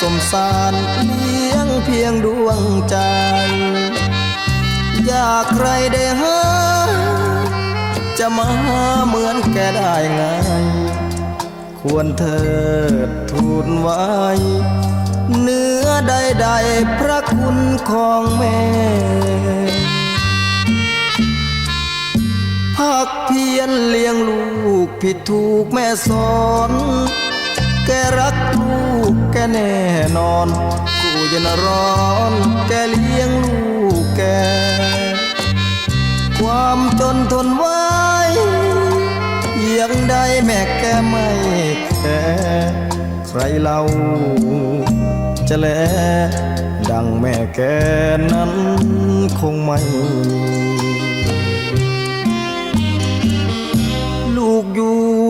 สมสารเลี้ยงเพียงดวงใจอยากใครได้หาจะมาเหมือนแกได้ไง ควรเถิดทูลไว้ เนื้อใดๆพระคุณของแม่ภาคเพียรเลี้ยงลูกผิดถูกแม่สอน แกรักลูกแกแน่นอนกูจะนร้อนแกเลี้ยงลูกแก ความจนทนไว้ยังได้แม่แกไม่แคร์ใครเล่าจะแลดังแม่แกนั้นคงไม่มี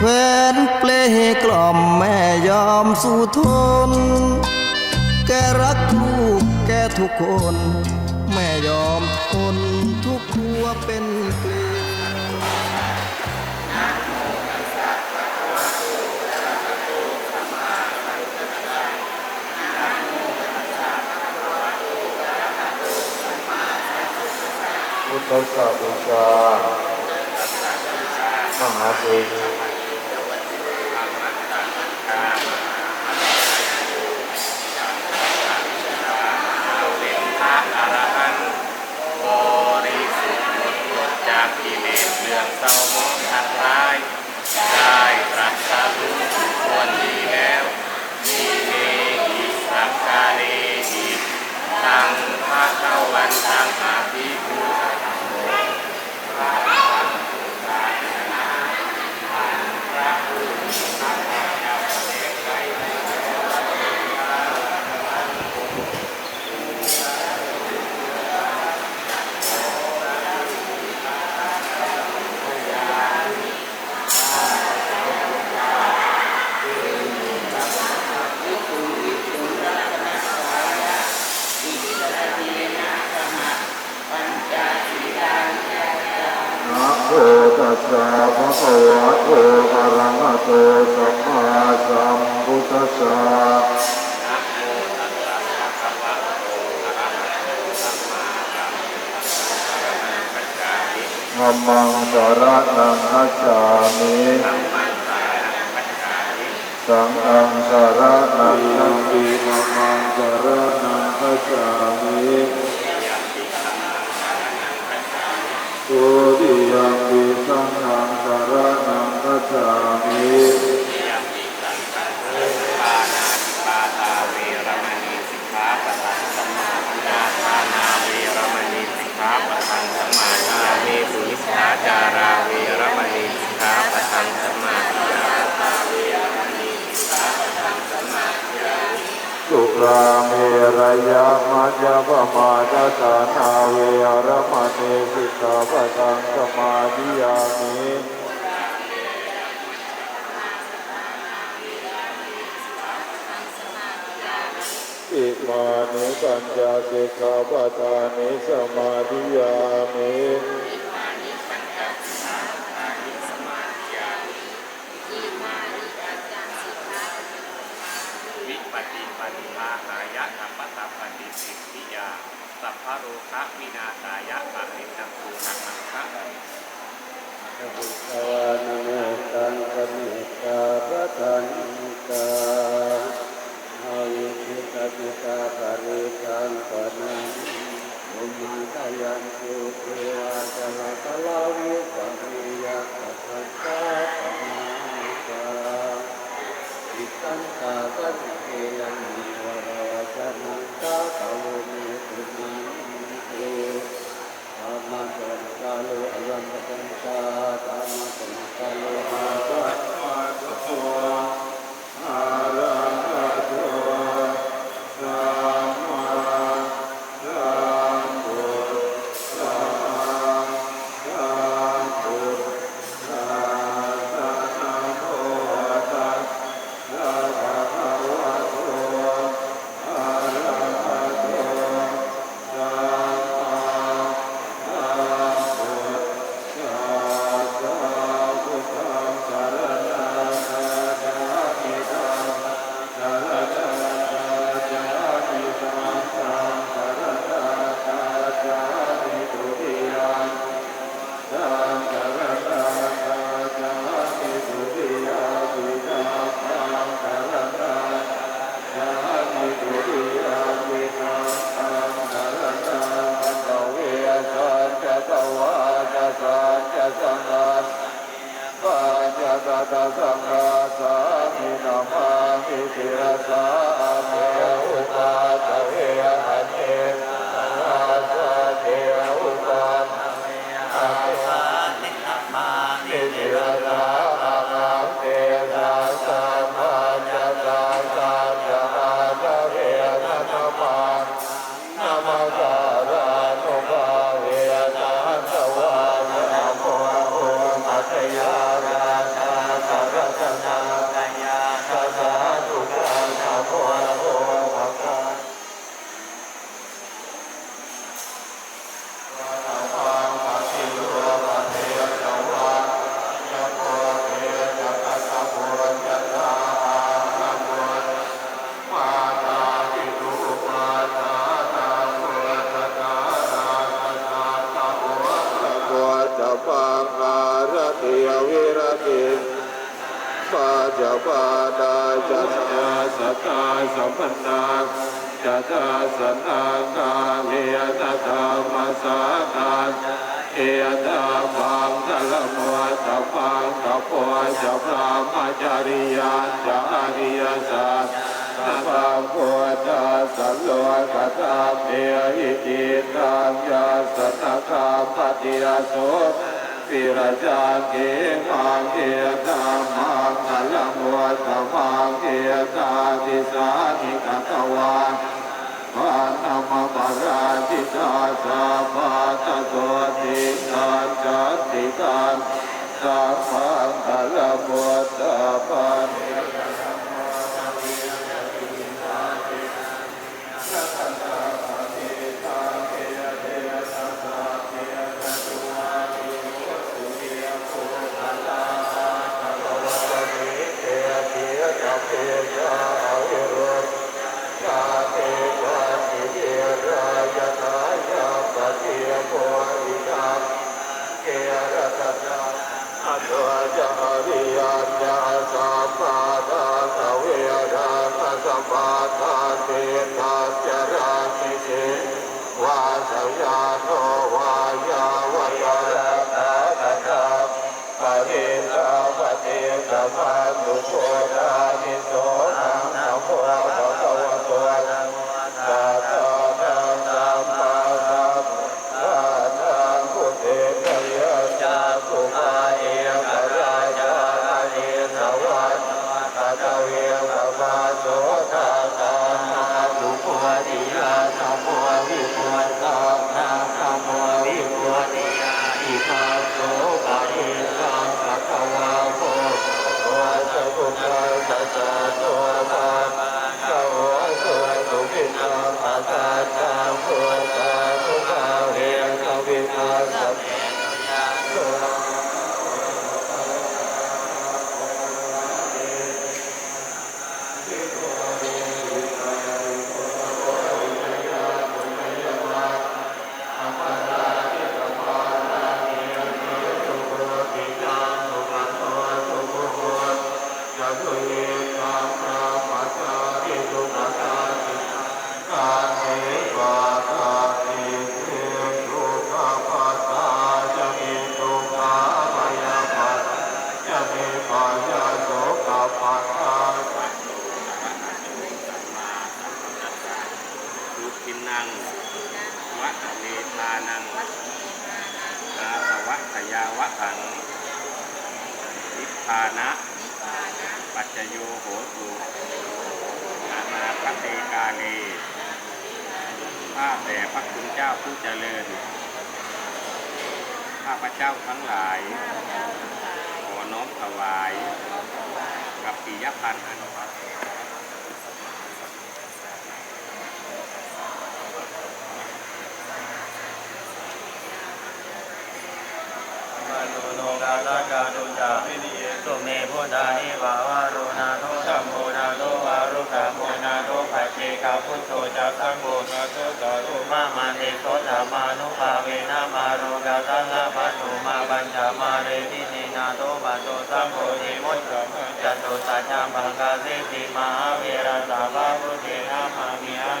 แฟนเปลกล่อมแม่ยอมสู้ทน แกรักลูกแกทุกคน แม่ยอมทนทุกหัวเป็นเกลียวพุทธสาบูชามหาเทวีบริสุทธิ์หมด จากกิเลสเรื่องเศร้าหมองทั้งหลายได้ตรัสรู้ควรดีแล้วมีเมหิสังกาเลหิตังพระเจ้าวันตังอาภิภูนะ ตัสสะภะคะวะโตอะระหะโตสัมมาสัมพุทธัสสะธัมมังสารณังคัจฉามิสังฆังสารณังคัจฉามิธัมมังสารณังคัจฉามิ โอติยังปิสังฆังสารนังคัจฉามิ ปัญญาสิกขาปทานิสมาธิยามิ มนาจตาสนาคาเลียตธรรมสาคาเอตาปังทะลมวะตะปังกะปวะจะพระมาจริยาจาริยสัตตะปังปวะตาสัลโกะตาเมียอิจิตังยาสตะคาปฏิยโส विरजा के भाग्य का मंगलम सभाग्य का दिशा कथवा नम पराजिता सभात स्वतिका चतिका सभागलम सभा พพานะ ปัจจโยโหตุอานาคเตกาเลข้าแต่พระคุณเจ้าผู้เจริญ ข้าพระเจ้าทั้งหลาย ขอน้อมถวาย กับปิยพันธ์อันมาโนโนกาลากาโดจาวินิเยสุเมพุทธานิบาวารุณาโนธัมโมนาโนวารุกาโมนาโนปัจเจกาพุทโธจักขังโมนาโตตารุมามาเตโสธามานุภาเวนะมาโรกาตัลาภัตุมาบัญจามาเรติเนนาโตบันโตสัมโพธิมุตตะจัตโตสัจจามังกาเสติมหาเวรสาวาวุเทนะมามิอัง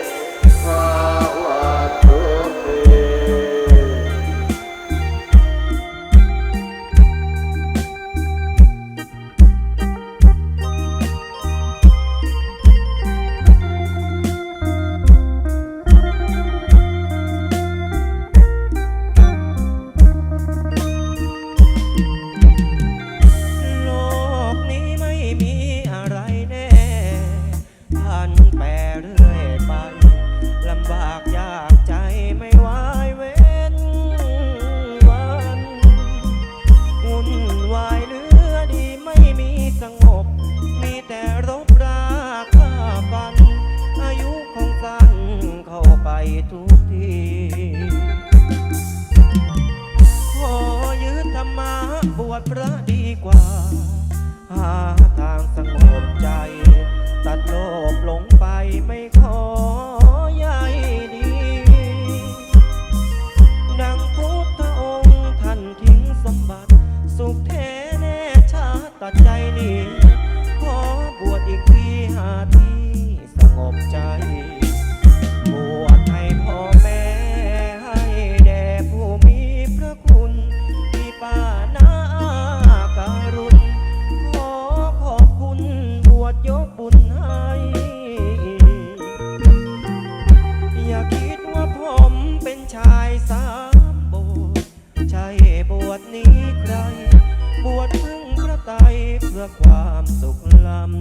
พื่อความสุขล้ำ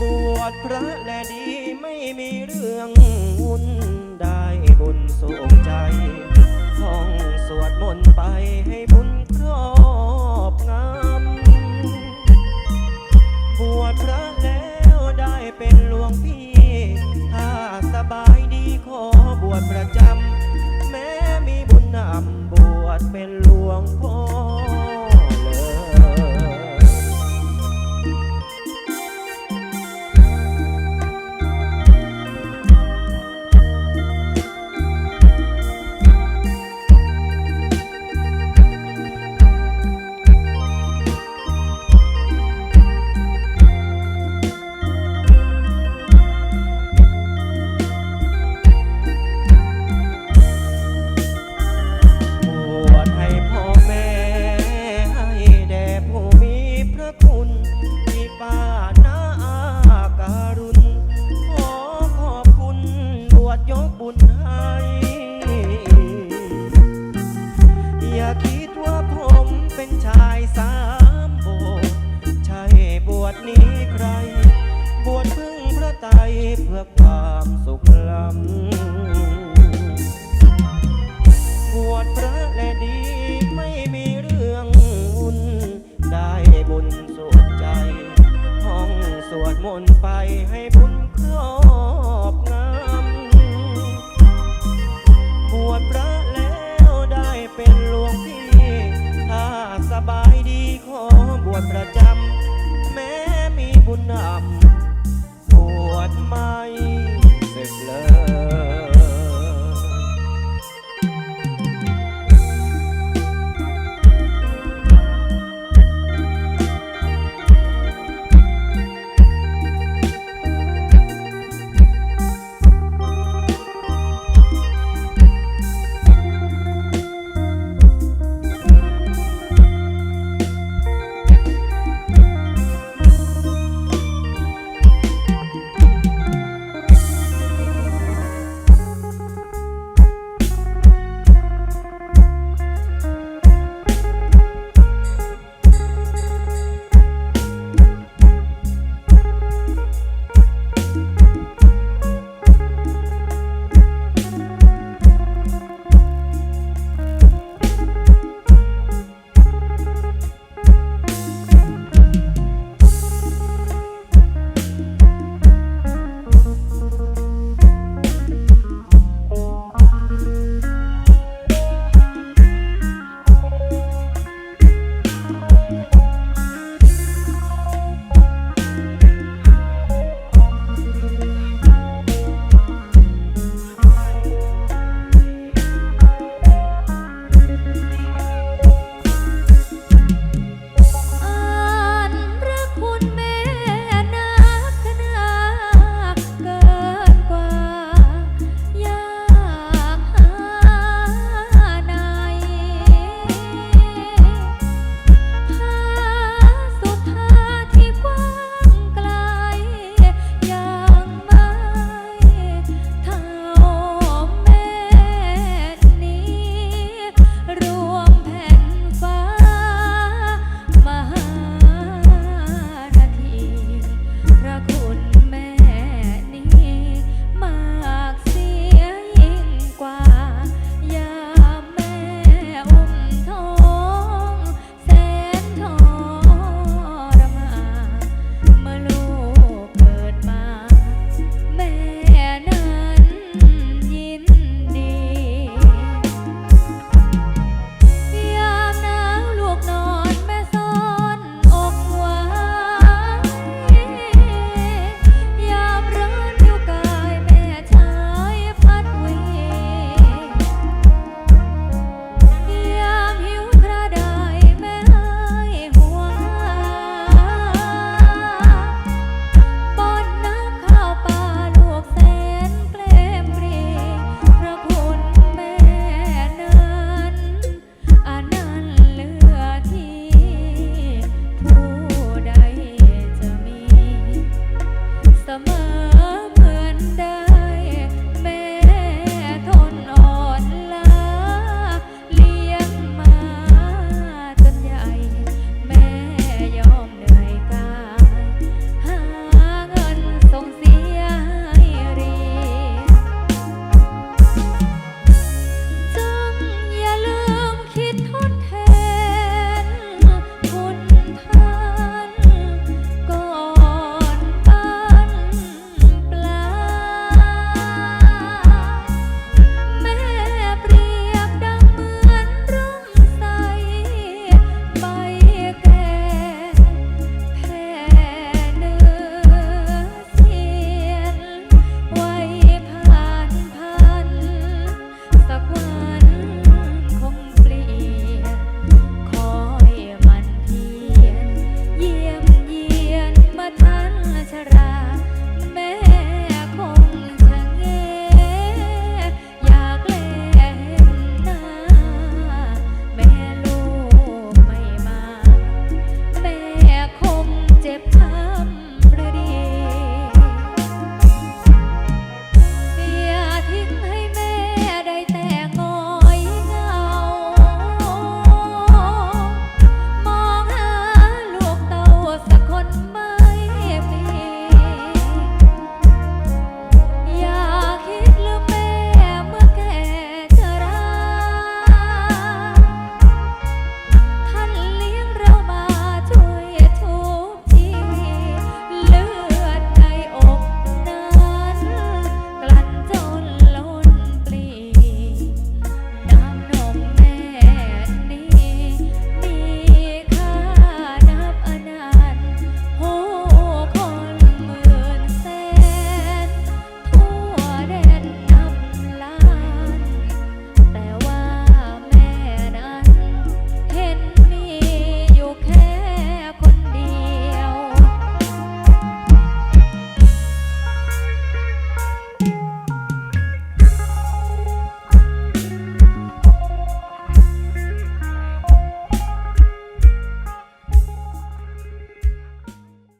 บวชพระและดีไม่มีเรื่องวุ่นได้บุญสุขใจท่องสวดมนต์ไปให้บุญครอบงำบวชพระแล้วได้เป็นหลวงพี่ ถ้าสบายดีขอบวชประจำแม้มีบุญนำบวชเป็นหลวงพ่อ โบสถ์ใช่บวชหนี้ใคร บวชพึ่งพระไตรเพื่อความสุขล้ำบวชพระและดีไม่มีเรื่องวุ่นได้บุญสุขใจห้องสวดมนต์ไปให้บุญครอบงำบวชพระแล้วได้เป็นหลวงพี่ ถ้าสบายดีขอบวชประ